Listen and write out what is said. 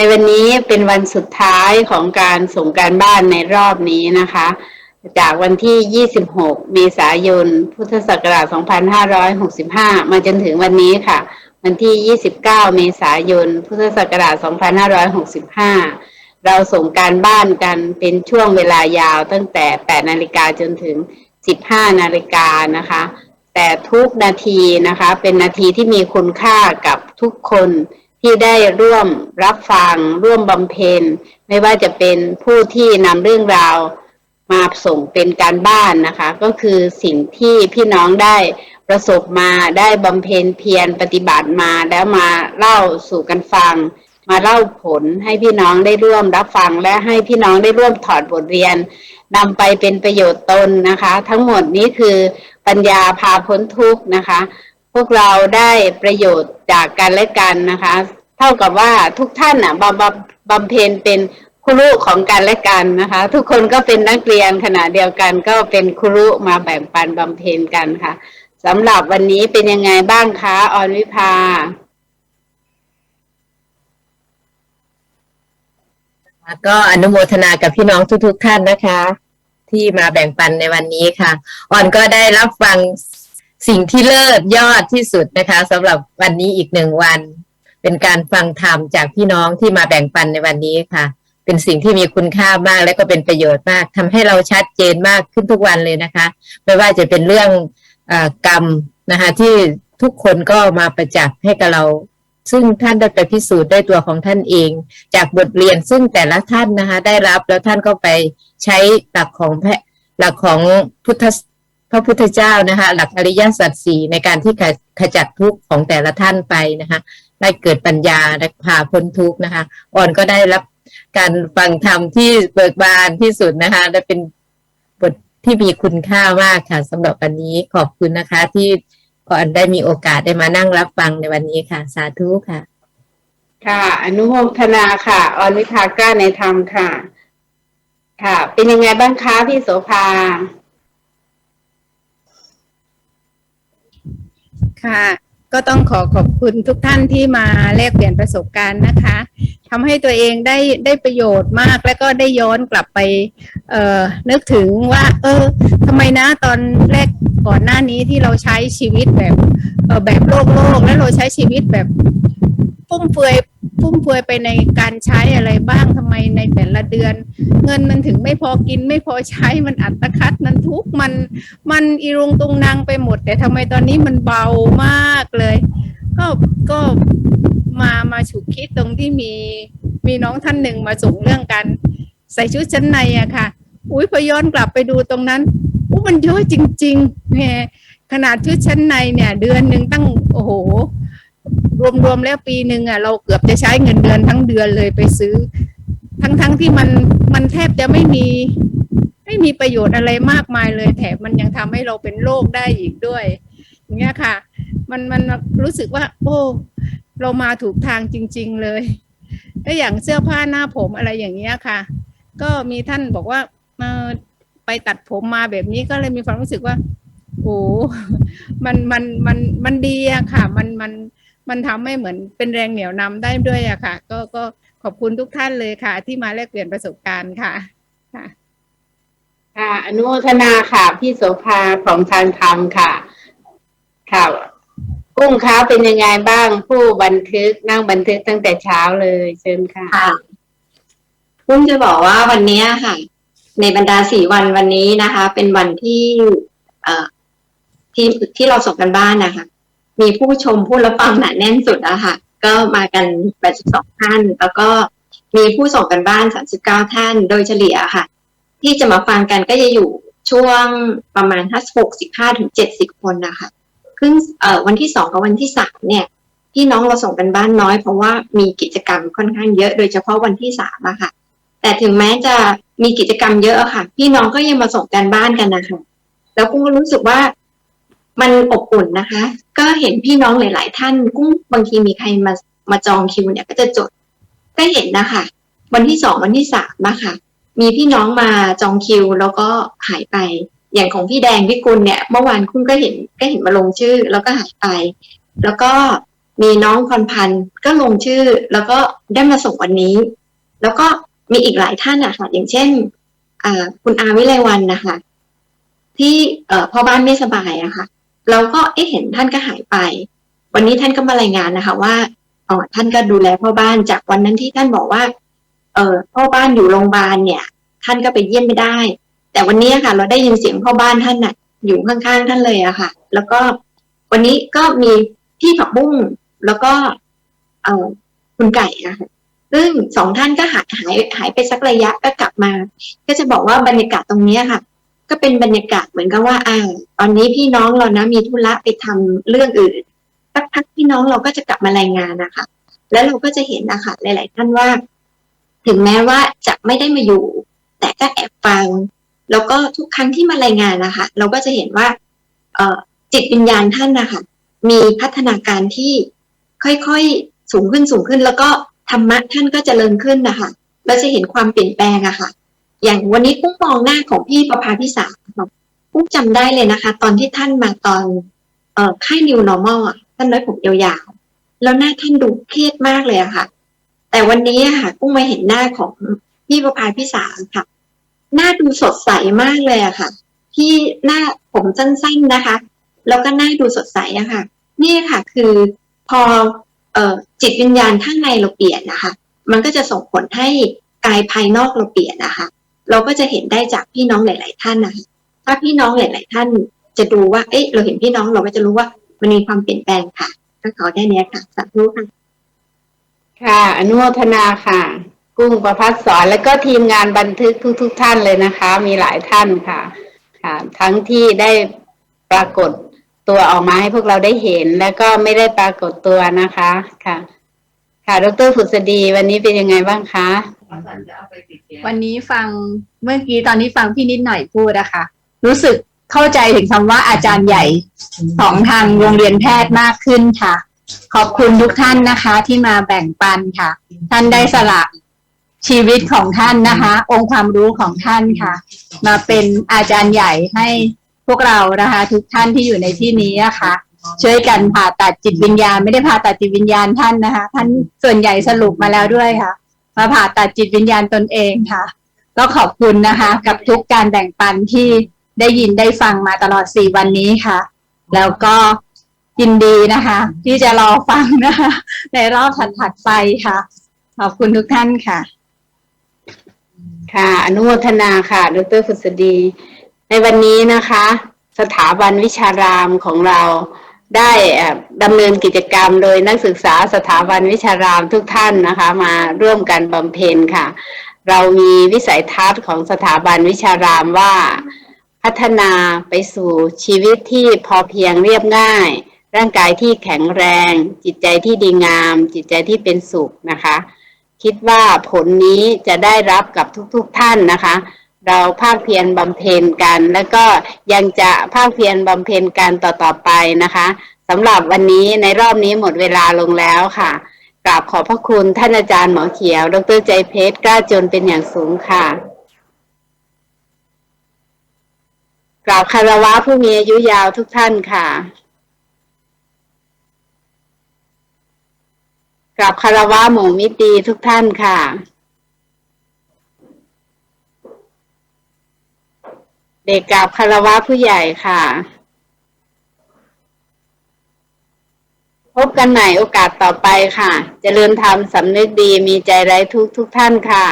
ในวันนี้เป็นวันสุดท้ายของการส่งการบ้านในรอบนี้นะคะ จากวันที่ 26 เมษายน พุทธศักราช 2565 มาจนถึงวันนี้ค่ะ วันที่ 29 เมษายน พุทธศักราช 2565 เราส่งการบ้านกันเป็นช่วงเวลายาวตั้งแต่ 8 นาฬิกาจนถึง 15 นาฬิกานะคะ แต่ทุกนาทีนะคะ เป็นนาทีที่มีคุณค่ากับทุกคน ที่ได้ร่วมรับฟังร่วมบำเพ็ญ ไม่ว่าจะเป็นผู้ที่นำเรื่องราวมาส่งเป็นการบ้านนะคะ ก็คือสิ่งที่พี่น้องได้ประสบมาได้บำเพ็ญเพียรปฏิบัติมาแล้วมาเล่าสู่กันฟัง มาเล่าผลให้พี่น้องได้ร่วมรับฟัง และให้พี่น้องได้ร่วมถอดบทเรียนนำไปเป็นประโยชน์ตนนะคะ ทั้งหมดนี้คือปัญญาพาพ้นทุกข์นะคะ วกเราได้ประโยชน์จากกันและกันนะคะ เท่ากับว่าทุกท่านอะบำบำบำเพ็ญเป็นครุของกันและกันนะคะ ทุกคนก็เป็นนักเรียนขณะเดียวกัน ก็เป็นครุมาแบ่งปันบำเพ็ญกันค่ะสำหรับวันนี้เป็นยังไงบ้างคะออนวิภาก็อนุโมทนากับพี่น้องทุก ๆ ท่านนะคะ ที่มาแบ่งปันในวันนี้ค่ะออนก็ได้รับฟัง สิ่งที่เลิศยอดที่สุดนะคะสำหรับวันนี้อีกหนึ่งวัน เป็นการฟังธรรมจากพี่น้องที่มาแบ่งปันในวันนี้ค่ะ เป็นสิ่งที่มีคุณค่ามากและก็เป็นประโยชน์มากทำให้เราชัดเจนมากขึ้นทุกวันเลยนะคะ ไม่ว่าจะเป็นเรื่องอกรรมนะคะที่ทุกคนก็มาประจักษ์ให้กับเรา ซึ่งท่านได้ไปพิสูจน์ด้วยตัวของท่านเอง จากบทเรียนซึ่งแต่ละท่านนะคะได้รับแล้วท่านก็ไปใช้หลักของแพะหลักของพุทธ พระพุทธเจ้านะคะหลักอริยสัจสี่ในการที่ขจัดทุกข์ของแต่ละท่านไปนะคะได้เกิดปัญญาและพาพ้นทุกข์นะคะอ่อนก็ได้รับการฟังธรรมที่เบิกบานที่สุดนะคะและเป็นบทที่มีคุณค่ามากค่ะสำหรับวันนี้ขอบคุณนะคะ ที่อ่อนได้มีโอกาสได้มานั่งรับฟังในวันนี้ค่ะ สาธุค่ะ ค่ะ อนุโมทนาค่ะออนวิภาก้าในธรรมค่ะ ค่ะ เป็นยังไงบ้างคะพี่โสภา ค่ะ ก็ต้องขอขอบคุณทุกท่านที่มาแลกเปลี่ยนประสบการณ์นะคะทำให้ตัวเองได้ได้ประโยชน์มาก แล้วก็ได้ย้อนกลับไปเอ่อนึกถึงว่า เออทำไมนะตอนแรกก่อนหน้านี้ที่เราใช้ชีวิตแบบเออแบบโลกโลกแล้วเราใช้ชีวิตแบบ ฟุ่มเฟือยฟุ่มเฟือยไปในการใช้อะไรบ้างทำไมในแต่ละเดือน เงินมันถึงไม่พอกินไม่พอใช้มันอัตคัดมันทุกมันมันอีรุงตุงนางไปหมด แต่ทำไมตอนนี้มันเบามากเลย ก็ก็มามาฉุกคิดตรงที่มีมีน้องท่านหนึ่งมาส่งเรื่องกัน ใส่ชุดชั้นในอะค่ะ อุ้ยพย้อนกลับไปดูตรงนั้นอู้มันเยอะจริงๆแหมขนาดชุดชั้นในเนี่ย เดือนหนึ่งตั้งโอ้โห รวมๆแล้วปีหนึ่งอะเราเกือบจะใช้เงินเดือนทั้งเดือนเลยไปซื้อ ทั้งๆที่มันมันแทบจะไม่มี ไม่มีประโยชน์อะไรมากมายเลย แถมมันยังทำให้เราเป็นโรคได้อีกด้วยอย่างเงี้ยค่ะ มันมันรู้สึกว่า โอ้เรามาถูกทางจริง ๆเลยแล้วอย่างเสื้อผ้าหน้าผมอะไรอย่างเงี้ยค่ะ ก็มีท่านบอกว่าเออไปตัดผมมาแบบนี้ก็เลยมีความรู้สึกว่าโอ้มันมันมันมันดีอะค่ะ มันมัน มันทำให้เหมือนเป็นแรงเหนี่ยวนำได้ด้วยอะค่ะ ก็ก็ขอบคุณทุกท่านเลยค่ะ ที่มาแลกเปลี่ยนประสบการณ์ค่ะค่ะค่ะอนุโมทนาค่ะ พี่โสภาของทางธรรมค่ะค่ะกุ้งคะเป็นยังไงบ้างผู้บันทึกนั่งบันทึกตั้งแต่เช้าเลยเชิญค่ะค่ะพุ่งจะบอกว่าวันนี้ค่ะ ในบรรดาสี่วันวันนี้นะคะ เป็นวันที่ เอ่อที่ที่เราส่งกันบ้านนะคะ มีผู้ชมผู้รับฟังหนาแน่นสุดอะค่ะ ก็มากัน 82 ท่าน แล้วก็มีผู้ส่งกันบ้าน 39 ท่าน โดยเฉลี่ยค่ะ ที่จะมาฟังกันก็จะอยู่ช่วงประมาณถ้า65ถึง70 คนนะคะครึ่งเอ่อวันที่สองกับวันที่สามเนี่ยพี่น้องเราส่งกันบ้านน้อยเพราะว่ามีกิจกรรมค่อนข้างเยอะโดยเฉพาะวันที่สามอะค่ะ แต่ถึงแม้จะมีกิจกรรมเยอะอะค่ะ พี่น้องก็ยังมาส่งกันบ้านกันนะคะแล้วกุ้งก็รู้สึกว่า มันอบอุ่นนะคะ ก็เห็นพี่น้องหลาย ๆ ท่านกุ้งบางทีมีใครมามาจองคิวเนี่ยก็จะจดก็เห็นนะคะ วันที่สองวันที่สามอะค่ะมีพี่น้องมาจองคิวแล้วก็หายไป อย่างของพี่แดงพี่กุลเนี่ยเมื่อวานคุณก็เห็นก็เห็นมาลงชื่อ แล้วก็หายไป แล้วก็มีน้องพรพันธ์ก็ลงชื่อ แล้วก็ได้มาส่งวันนี้ แล้วก็มีอีกหลายท่านอะค่ะอย่างเช่นอ่าคุณอาวิไลวันนะคะ ที่เอ่อพ่อบ้านไม่สบายอะค่ะ เราก็เอ๊ะเห็นท่านก็หายไป วันนี้ท่านก็มารายงานนะคะ ว่าออท่านก็ดูแลพ่อบ้านจากวันนั้นที่ท่านบอกว่า เออพ่อบ้านอยู่โรงพยาบาลเนี่ย ท่านก็ไปเยี่ยมไม่ได้ แต่วันนี้ค่ะ เราได้ยินเสียงพ่อบ้านท่านน่ะ อยู่ข้างๆท่านเลยอะค่ะ แล้วก็วันนี้ก็มีพี่ผักบุ้งแล้วก็เออคุณไก่อะค่ะซึ่งสองท่านก็หายหายหายไปสักระยะก็กลับมา ก็จะบอกว่าบรรยากาศตรงนี้ค่ะ ก็เป็นบรรยากาศเหมือนกับว่าอ่าตอนนี้พี่น้องเรานะมีธุระไปทำเรื่องอื่นสักพักพี่น้องเราก็จะกลับมารายงานนะคะ แล้วเราก็จะเห็นนะคะหลาย ๆ ท่านว่า ถึงแม้ว่าจะไม่ได้มาอยู่ แต่ก็แอบฟัง แล้วก็ทุกครั้งที่มารายงานนะคะ เราก็จะเห็นว่า เออจิตวิญญาณท่านนะคะมีพัฒนาการที่ค่อยๆสูงขึ้นสูงขึ้น แล้วก็ธรรมะท่านก็เจริญขึ้นนะคะเราจะเห็นความเปลี่ยนแปลงอะค่ะ อย่างวันนี้กุ้งมองหน้าของพี่ประภาพิสารค่ะกุ้งจำได้เลยนะคะ ตอนที่ท่านมาตอนเอ่อค่าย New Normal อะท่านน้อยผมยาวๆ แล้วหน้าท่านดูเครียดมากเลยอะค่ะ แต่วันนี้อะค่ะกุ้งมาเห็นหน้าของพี่ประภาพิสารค่ะ หน้าดูสดใสมากเลยอะค่ะ ที่หน้าผมสั้นๆนะคะ แล้วก็หน้าดูสดใสอะค่ะ นี่ค่ะคือพอเอ่อจิตวิญญาณข้างในเราเปลี่ยนนะคะ มันก็จะส่งผลให้กายภายนอกเราเปลี่ยนนะคะ เราก็จะเห็นได้จากพี่น้องหลาย ๆ ท่านนะถ้าพี่น้องหลาย ๆ ท่านจะดูว่า เอ๊ะ เราเห็นพี่น้องเราก็จะรู้ว่ามันมีความเปลี่ยนแปลงค่ะก็ขอแค่นี้ค่ะสาธุค่ะ ค่ะ อนุโมทนาค่ะ กุ้งประพัฒสอนแล้วก็ทีมงานบันทึกทุกๆทท่านเลยนะคะ มีหลายท่านค่ะ ค่ะ ทั้งที่ได้ปรากฏตัวออกมาให้พวกเราได้เห็น แล้วก็ไม่ได้ปรากฏตัวนะคะ ค่ะ ค่ะ ดรผุษดีวันนี้เป็นยังไงบ้างคะ วันนี้ฟังเมื่อกี้ตอนนี้ฟังพี่นิดหน่อยพูดนะคะ รู้สึกเข้าใจถึงคำว่าอาจารย์ใหญ่ของทางโรงเรียนแพทย์มากขึ้นค่ะ ขอบคุณทุกท่านนะคะ ที่มาแบ่งปันค่ะ ท่านได้สละชีวิตของท่านนะคะ องค์ความรู้ของท่านค่ะ มาเป็นอาจารย์ใหญ่ให้พวกเรานะคะ ทุกท่านที่อยู่ในที่นี้นะคะช่วยกันผ่าตัดจิตวิญญาณ ไม่ได้ผ่าตัดจิตวิญญาณท่านนะคะ ท่านส่วนใหญ่สรุปมาแล้วด้วยค่ะ มาผ่าตัดจิตวิญญาณตนเองค่ะ ก็ขอบคุณนะคะ กับทุกการแบ่งปันที่ได้ยินได้ฟังมาตลอดสี่วันนี้ค่ะ แล้วก็ยินดีนะคะ ที่จะรอฟังนะคะ ในรอบถัดๆไปค่ะ ขอบคุณทุกท่านค่ะ ค่ะ อนุโมทนาค่ะ ดรผุษดี ในวันนี้นะคะ สถาบันวิชารามของเรา ได้ดำเนินกิจกรรมโดยนักศึกษาสถาบันวิชารามทุกท่านนะคะ มาร่วมกันบำเพ็ญค่ะ เรามีวิสัยทัศน์ของสถาบันวิชารามว่า พัฒนาไปสู่ชีวิตที่พอเพียงเรียบง่าย ร่างกายที่แข็งแรง จิตใจที่ดีงาม จิตใจที่เป็นสุขนะคะ คิดว่าผลนี้จะได้รับกับทุกๆทท่านนะคะ เราภาคเพียรบำเพ็ญกัน แล้วก็ยังจะภาคเพียรบำเพ็ญกันต่อๆไปนะคะสำหรับวันนี้ในรอบนี้หมดเวลาลงแล้วค่ะกราบขอบพระคุณท่านอาจารย์หมอเขียว ดรใจเพชรกล้าจนเป็นอย่างสูงค่ะกราบคารวะผู้มีอายุยาวทุกท่านค่ะกราบคารวะหมู่มิตรีทุกท่านค่ะ เด็กกราบคารวะผู้ใหญ่ค่ะ พบกันใหม่โอกาสต่อไปค่ะเจริญธรรมสำนึกดีมีใจไร้ทุกทุกท่านค่ะ